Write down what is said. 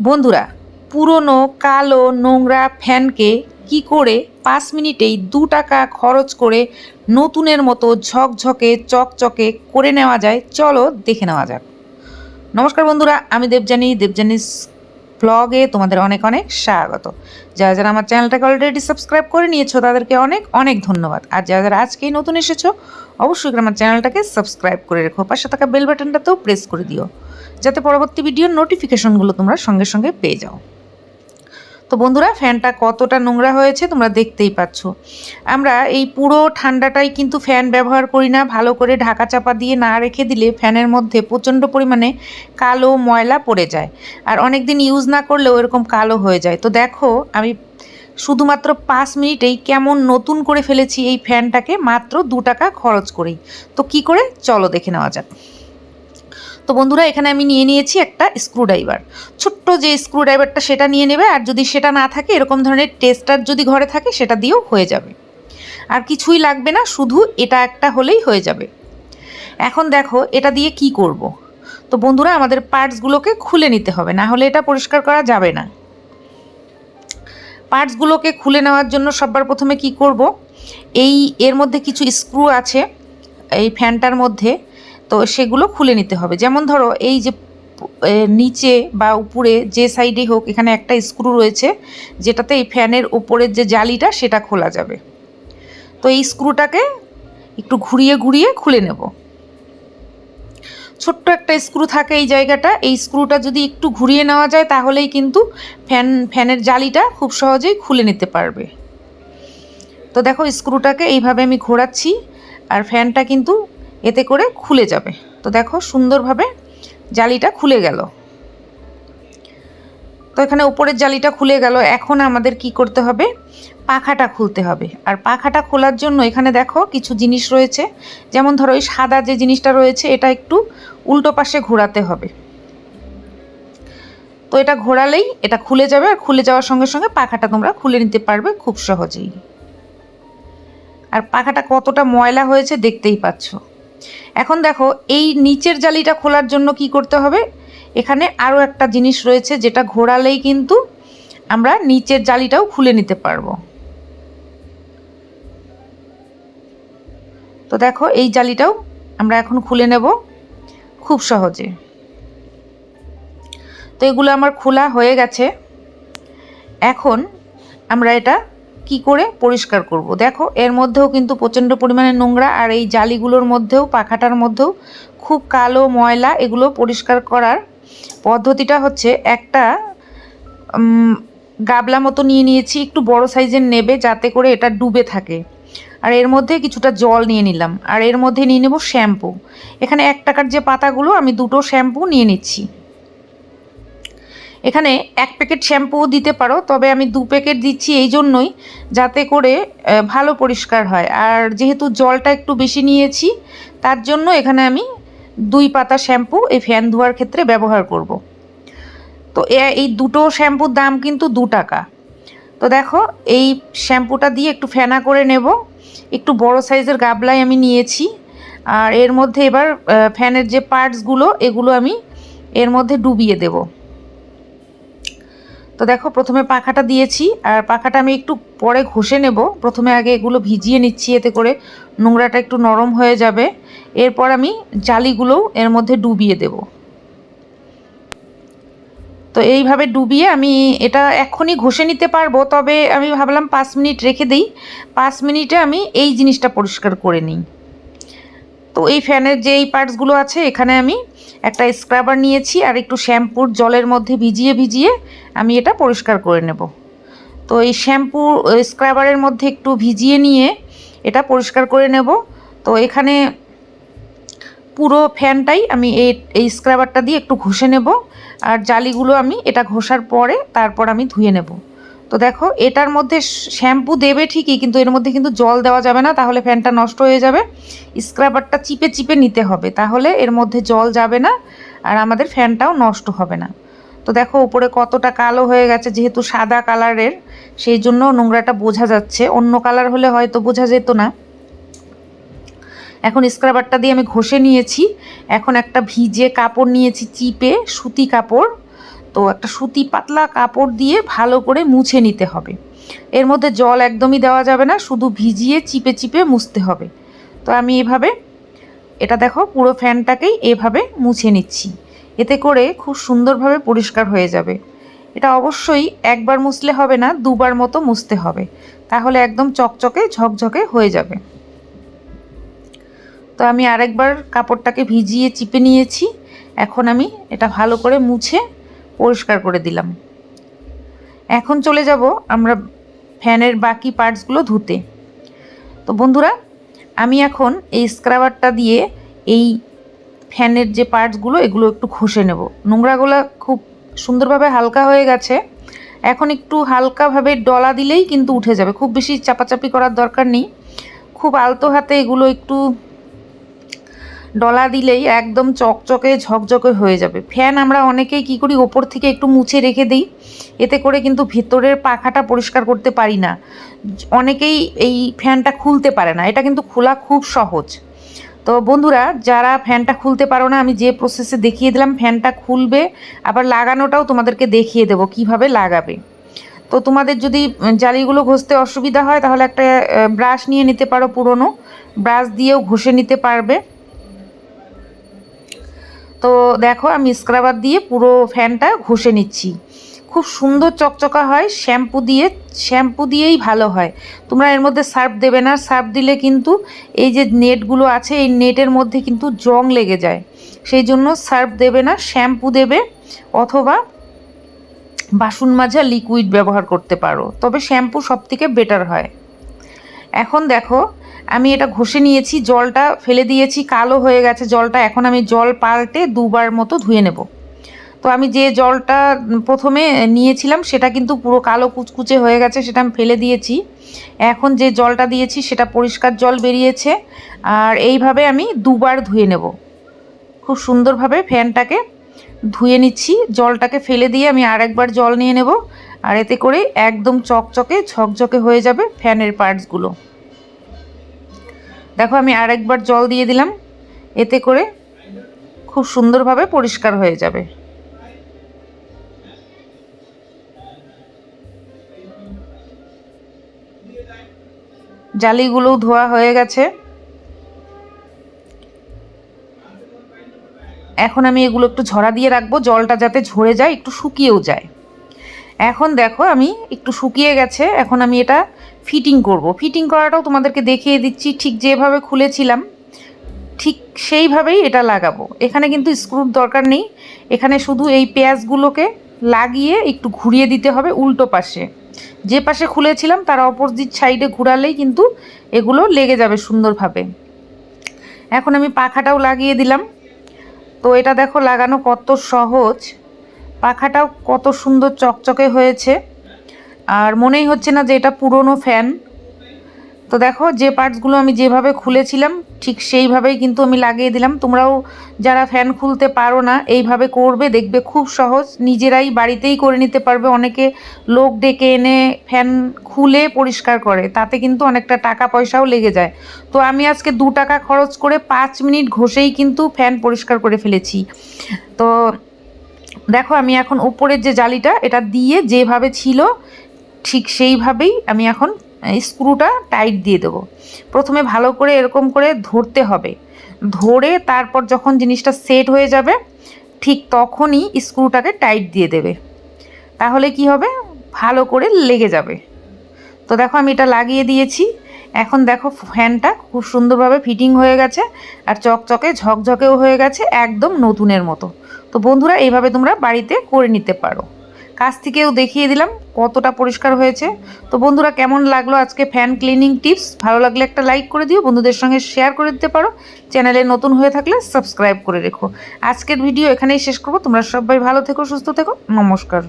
বন্ধুরা, পুরনো কালো নোংরা ফ্যানকে কি করে পাঁচ মিনিটেই দু টাকা খরচ করে নতুনের মতো ঝকঝকে, চকচকে করে নেওয়া যায়? চলো দেখে নেওয়া যাক। নমস্কার বন্ধুরা, আমি দেবজানী দেবজানিস ব্লগে তোমাদের অনেক অনেক স্বাগত। যারা যারা আমার চ্যানেলটাকে অলরেডি সাবস্ক্রাইব করে নিয়েছো, তাদেরকে অনেক অনেক ধন্যবাদ। আর যারা যারা আজকেই নতুন এসেছ, অবশ্যই আমার চ্যানেলটাকে সাবস্ক্রাইব করে রেখো। পাশে থাকা বেল বাটনটাতেও প্রেস করে দিও। যাতে পরবর্তী ভিডিওর নোটিফিকেশনগুলো তোমরা সঙ্গে সঙ্গে পেয়ে যাও। তো বন্ধুরা ফ্যানটা কতটা নোংরা হয়েছে তোমরা দেখতেই পাচ্ছ। আমরা এই পুরো ঠান্ডাটাই কিন্তু ফ্যান ব্যবহার করি না। ভালো করে ঢাকা চাপা দিয়ে না রেখে দিলে ফ্যানের মধ্যে প্রচণ্ড পরিমাণে কালো ময়লা পড়ে যায়। আর অনেক দিন ইউজ না করলেও এরকম কালো হয়ে যায়। তো দেখো, আমি শুধুমাত্র পাঁচ মিনিটেই কেমন নতুন করে ফেলেছি এই ফ্যানটাকে মাত্র দু টাকা খরচ করেই। তো কি করে? চলো দেখে নেওয়া যাক। তো বন্ধুরা, এখানে আমি নিয়ে নিয়েছি একটা স্ক্রুড্রাইভার ছোট্ট যে স্ক্রুড্রাইভারটা সেটা নিয়ে নেবে, আর যদি সেটা না থাকে, এরকম ধরনের টেস্টার যদি ঘরে থাকে, সেটা দিয়েও হয়ে যাবে। আর কিছুই লাগবে না, শুধু এটা একটা হলেই হয়ে যাবে। এখন দেখো, এটা দিয়ে কি করব। তো বন্ধুরা, আমাদের পার্টসগুলোকে খুলে নিতে হবে, না হলে এটা পরিষ্কার করা যাবে না। পার্টসগুলোকে খুলে নেওয়ার জন্য সবার প্রথমে কি করব? এই এর মধ্যে কিছু স্ক্রু আছে, এই ফ্যানটার মধ্যে। তো সেগুলো খুলে নিতে হবে। যেমন ধরো এই যে নিচে বা উপরে যে সাইডে হোক, এখানে একটা স্ক্রু রয়েছে, যেটাতে এই ফ্যানের উপরের যে জালিটা, সেটা খোলা যাবে। তো এই স্ক্রুটাকে একটু ঘুরিয়ে ঘুরিয়ে খুলে নেব। ছোট্ট একটা স্ক্রু থাকে এই জায়গাটা। এই স্ক্রুটা যদি একটু ঘুরিয়ে নেওয়া যায়, তাহলেই কিন্তু ফ্যান ফ্যানের জালিটা খুব সহজেই খুলে নিতে পারবে। তো দেখো স্ক্রুটাকে এইভাবে আমি ঘোরাচ্ছি, আর ফ্যানটা কিন্তু এতে করে খুলে যাবে। তো দেখো সুন্দরভাবে জালিটা খুলে গেল। তো এখানে উপরের জালিটা খুলে গেল। এখন আমাদের কি করতে হবে? পাখাটা খুলতে হবে। আর পাখাটা খোলার জন্য এখানে দেখো কিছু জিনিস রয়েছে। যেমন ধরো ওই সাদা যে জিনিসটা রয়েছে, এটা একটু উল্টো পাশে ঘোরাতে হবে। তো এটা ঘোরালেই এটা খুলে যাবে আর খুলে যাওয়ার সঙ্গে সঙ্গে পাখাটা তোমরা খুলে নিতে পারবে খুব সহজেই। আর পাখাটা কতটা ময়লা হয়েছে দেখতেই পাচ্ছ। এখন দেখো, এই নিচের জালিটা খোলার জন্য কি করতে হবে? এখানে আরও একটা জিনিস রয়েছে যেটা ঘোরালেই কিন্তু আমরা নিচের জালিটাও খুলে নিতে পারব। তো দেখো, এই জালিটাও আমরা এখন খুলে নেব খুব সহজে। তো এগুলো আমার খোলা হয়ে গেছে। এখন আমরা এটা কি করে পরিষ্কার করব? দেখো, এর মধ্যেও কিন্তু প্রচণ্ড পরিমাণে নোংরা আর এই জালিগুলোর মধ্যেও, পাখাটার মধ্যেও খুব কালো ময়লা এগুলো পরিষ্কার করার পদ্ধতিটা হচ্ছে একটা গাবলা মতো নিয়ে নিয়েছি, একটু বড় সাইজের নেবে যাতে করে এটা ডুবে থাকে। আর এর মধ্যে কিছুটা জল নিয়ে নিলাম। আর এর মধ্যে নিয়ে নেব শ্যাম্পু। এখানে এক টাকার যে পাতাগুলো, আমি দুটো শ্যাম্পু নিয়ে নিচ্ছি। এখানে এক প্যাকেট শ্যাম্পু দিতে পারো, তবে আমি দু প্যাকেট দিচ্ছি এই জন্যই, যাতে করে ভালো পরিষ্কার হয়। আর যেহেতু জলটা একটু বেশি নিয়েছি, তার জন্য এখানে আমি দুই পাতা শ্যাম্পু এই ফ্যান ধোয়ার ক্ষেত্রে ব্যবহার করব। তো এই দুটো শ্যাম্পুর দাম কিন্তু দু টাকা। তো দেখো, এই শ্যাম্পুটা দিয়ে একটু ফেনা করে নেব। একটু বড় সাইজের গাবলাই আমি নিয়েছি। আর এর মধ্যে এবার ফ্যানের যে পার্টসগুলো, এগুলো আমি এর মধ্যে ডুবিয়ে দেবো। তো দেখো, প্রথমে পাখাটা দিয়েছি, আর পাখাটা আমি একটু পরে ঘষে নেব। প্রথমে আগে এগুলো ভিজিয়ে নিচ্ছি, এতে করে নোংরাটা একটু নরম হয়ে যাবে। এরপর আমি জালিগুলোও এর মধ্যে ডুবিয়ে দেব। তো এইভাবে ডুবিয়ে আমি এটা এক্ষুনি ঘষে নিতে পারব, তবে আমি ভাবলাম পাঁচ মিনিট রেখে দিই। পাঁচ মিনিটে আমি এই জিনিসটা পরিষ্কার করে নিই। তো এই ফ্যানের যে এই পার্টসগুলো আছে, এখানে আমি একটা স্ক্রাবার নিয়েছি আর একটু শ্যাম্পুর জলের মধ্যে ভিজিয়ে ভিজিয়ে আমি এটা পরিষ্কার করে নেব। তো এই শ্যাম্পু স্ক্রাবারের মধ্যে একটু ভিজিয়ে নিয়ে এটা পরিষ্কার করে নেব। তো এখানে পুরো ফ্যানটাই আমি এই এই স্ক্রাবারটা দিয়ে একটু ঘষে নেব। আর জালিগুলো আমি এটা ঘষার পরে তারপর আমি ধুয়ে নেব। তো দেখো, এটার মধ্যে শ্যাম্পু দেবে ঠিকই, কিন্তু এর মধ্যে কিন্তু জল দেওয়া যাবে না, তাহলে ফ্যানটা নষ্ট হয়ে যাবে। স্ক্রাবারটা চিপে চিপে নিতে হবে, তাহলে এর মধ্যে জল যাবে না, আর আমাদের ফ্যানটাও নষ্ট হবে না। তো দেখো, উপরে কতটা কালো হয়ে গেছে, যেহেতু সাদা কালারের, সেই জন্য নোংরাটা বোঝা যাচ্ছে। অন্য কালার হলে হয়তো বোঝা যেত না। এখন স্ক্রাবারটা দিয়ে আমি ঘষে নিয়েছি। এখন একটা ভিজে কাপড় নিয়েছি, চিপে, সুতি কাপড়। তো একটা সুতি পাতলা কাপড় দিয়ে ভালো করে মুছে নিতে হবে। এর মধ্যে জল একদমই দেওয়া যাবে না, শুধু ভিজিয়ে চিপে চিপে মুছতে হবে। তো আমি এভাবে, এটা দেখো পুরো ফ্যানটাকেই এভাবে মুছে নিচ্ছি। এতে করে খুব সুন্দরভাবে পরিষ্কার হয়ে যাবে। এটা অবশ্যই একবার মুছলে হবে না, দুবার মতো মুছতে হবে। তাহলে একদম চকচকে, ঝকঝকে হয়ে যাবে। তো আমি আরেকবার কাপড়টাকে ভিজিয়ে চিপে নিয়েছি। এখন আমি এটা ভালো করে মুছে পরিষ্কার করে দিলাম। এখন চলে যাব আমরা ফ্যানের বাকি পার্টসগুলো ধুতে। তো বন্ধুরা, আমি এখন এই স্ক্রাবারটা দিয়ে এই ফ্যানের যে পার্টসগুলো, এগুলো একটু ঘষে নেব। নোংরাগুলো খুব সুন্দরভাবে হালকা হয়ে গেছে। এখন একটু হালকাভাবে ডলা দিলেই কিন্তু উঠে যাবে। খুব বেশি চাপাচাপি করার দরকার নেই। খুব আলতো হাতে এগুলো একটু ডলা দিলেই একদম চকচকে, ঝকঝকে হয়ে যাবে। ফ্যান আমরা অনেকেই কি করি, ওপর থেকে একটু মুছে রেখে দিই। এতে করে কিন্তু ভেতরের পাখাটা পরিষ্কার করতে পারি না। অনেকেই এই ফ্যানটা খুলতে পারে না। এটা কিন্তু খোলা খুব সহজ। তো বন্ধুরা, যারা ফ্যানটা খুলতে পারো না, আমি যে প্রসেসে দেখিয়ে দিলাম, ফ্যানটা খুলবে, আবার লাগানোটাও তোমাদেরকে দেখিয়ে দেবো কীভাবে লাগাবে। তো তোমাদের যদি জালিগুলো ঘষতে অসুবিধা হয়, তাহলে একটা ব্রাশ নিয়ে নিতে পারো পুরনো। ব্রাশ দিয়েও ঘষে নিতে পারবে। তো দেখো, আমি স্ক্রাবার দিয়ে পুরো ফ্যানটা ঘষে নিচ্ছি। খুব সুন্দর চকচকা হয় শ্যাম্পু দিয়ে শ্যাম্পু দিয়েই ভালো হয়। তোমরা এর মধ্যে সার্ফ দেবে না, সার্ফ দিলে কিন্তু এই যে নেটগুলো আছে, এই নেটের মধ্যে কিন্তু জং লেগে যায়। সেই জন্য সার্ফ দেবে না শ্যাম্পু দেবে, অথবা বাসন মাজা লিকুইড ব্যবহার করতে পারো। তবে শ্যাম্পু সব থেকে বেটার হয়। এখন দেখো আমি এটা ঘষে নিয়েছি, জলটা ফেলে দিয়েছি, কালো হয়ে গেছে জলটা, এখন আমি জল পাল্টে দুবার মতো ধুয়ে নেব। তো আমি যে জলটা প্রথমে নিয়েছিলাম, সেটা কিন্তু পুরো কালো কুচকুচে হয়ে গেছে, সেটা আমি ফেলে দিয়েছি। এখন যে জলটা দিয়েছি, সেটা পরিষ্কার জল বেরিয়েছে, আর এইভাবে আমি দুবার ধুয়ে নেব। খুব সুন্দরভাবে ফ্যানটাকে ধুয়ে নিচ্ছি, জলটাকে ফেলে দিয়ে আমি আরেকবার জল নিয়ে নেব, আর এতে করে একদম চকচকে, ঝকঝকে হয়ে যাবে ফ্যানের পার্টসগুলো। দেখো, আমি আরেকবার জল দিয়ে দিলাম। এতে করে খুব সুন্দরভাবে পরিষ্কার হয়ে যাবে। জালিগুলো ধোয়া হয়ে গেছে। এখন আমি এগুলো একটু ঝরা দিয়ে রাখব, জলটা যাতে ঝরে যায়, একটু শুকিয়েও যায়। এখন দেখো, আমি একটু শুকিয়ে গেছে। এখন আমি এটা ফিটিং করব। ফিটিং করাটাও তোমাদেরকে দেখিয়ে দিচ্ছি, ঠিক যেভাবে খুলেছিলাম, ঠিক সেইভাবেই এটা লাগাবো। এখানে কিন্তু স্ক্রুর দরকার নেই, এখানে শুধু এই পেঁয়াজগুলোকে লাগিয়ে একটু ঘুরিয়ে দিতে হবে উল্টো পাশে। যে পাশে খুলেছিলাম, তার অপোজিট সাইডে ঘুরালেই কিন্তু এগুলো লেগে যাবে সুন্দরভাবে। এখন আমি পাখাটাও লাগিয়ে দিলাম। তো এটা দেখো, লাগানো কত সহজ। পাখাটাও কত সুন্দর চকচকে হয়েছে। আর মনেই হচ্ছে না যে এটা পুরনো ফ্যান তো দেখো, যে পার্টসগুলো আমি যেভাবে খুলেছিলাম, ঠিক সেইভাবেই কিন্তু আমি লাগিয়ে দিলাম। তোমরাও যারা ফ্যান খুলতে পারো না, এইভাবে করবে, দেখবে খুব সহজ। নিজেরাই বাড়িতেই করে নিতে পারবে। অনেকে লোক ডেকে এনে ফ্যান খুলে পরিষ্কার করে, তাতে কিন্তু অনেকটা টাকা পয়সাও লেগে যায়। তো আমি আজকে দু টাকা খরচ করে পাঁচ মিনিট ঘষেই কিন্তু ফ্যান পরিষ্কার করে ফেলেছি। তো দেখো, আমি এখন উপরের যে জালিটা, এটা দিয়ে যেভাবে ছিল ঠিক সেইভাবেই আমি এখন স্ক্রুটা টাইট দিয়ে দেবো। প্রথমে ভালো করে এরকম করে ধরতে হবে। ধরে তারপর যখন জিনিসটা সেট হয়ে যাবে, ঠিক তখনই স্ক্রুটাকে টাইট দিয়ে দেবে। তাহলে কি হবে? ভালো করে লেগে যাবে। তো দেখো আমি এটা লাগিয়ে দিয়েছি। এখন দেখো ফ্যানটা খুব সুন্দরভাবে ফিটিং হয়ে গেছে আর চকচকে ঝকঝকেও হয়ে গেছে একদম নতুনের মতো। তো বন্ধুরা, এইভাবে তোমরা বাড়িতে করে নিতে পারো। কাছ থেকেও দেখিয়ে দিলাম কতটা পরিষ্কার হয়েছে। তো বন্ধুরা, কেমন লাগল আজকে ফ্যান ক্লিনিং টিপস ভালো লাগলে একটা লাইক করে দিও, বন্ধুদের সঙ্গে শেয়ার করে দিতে পারো। চ্যানেলে নতুন হয়ে থাকলে সাবস্ক্রাইব করে রেখো। আজকের ভিডিও এখানেই শেষ করব। তোমরা সবাই ভালো থেকো, সুস্থ থেকো। নমস্কার।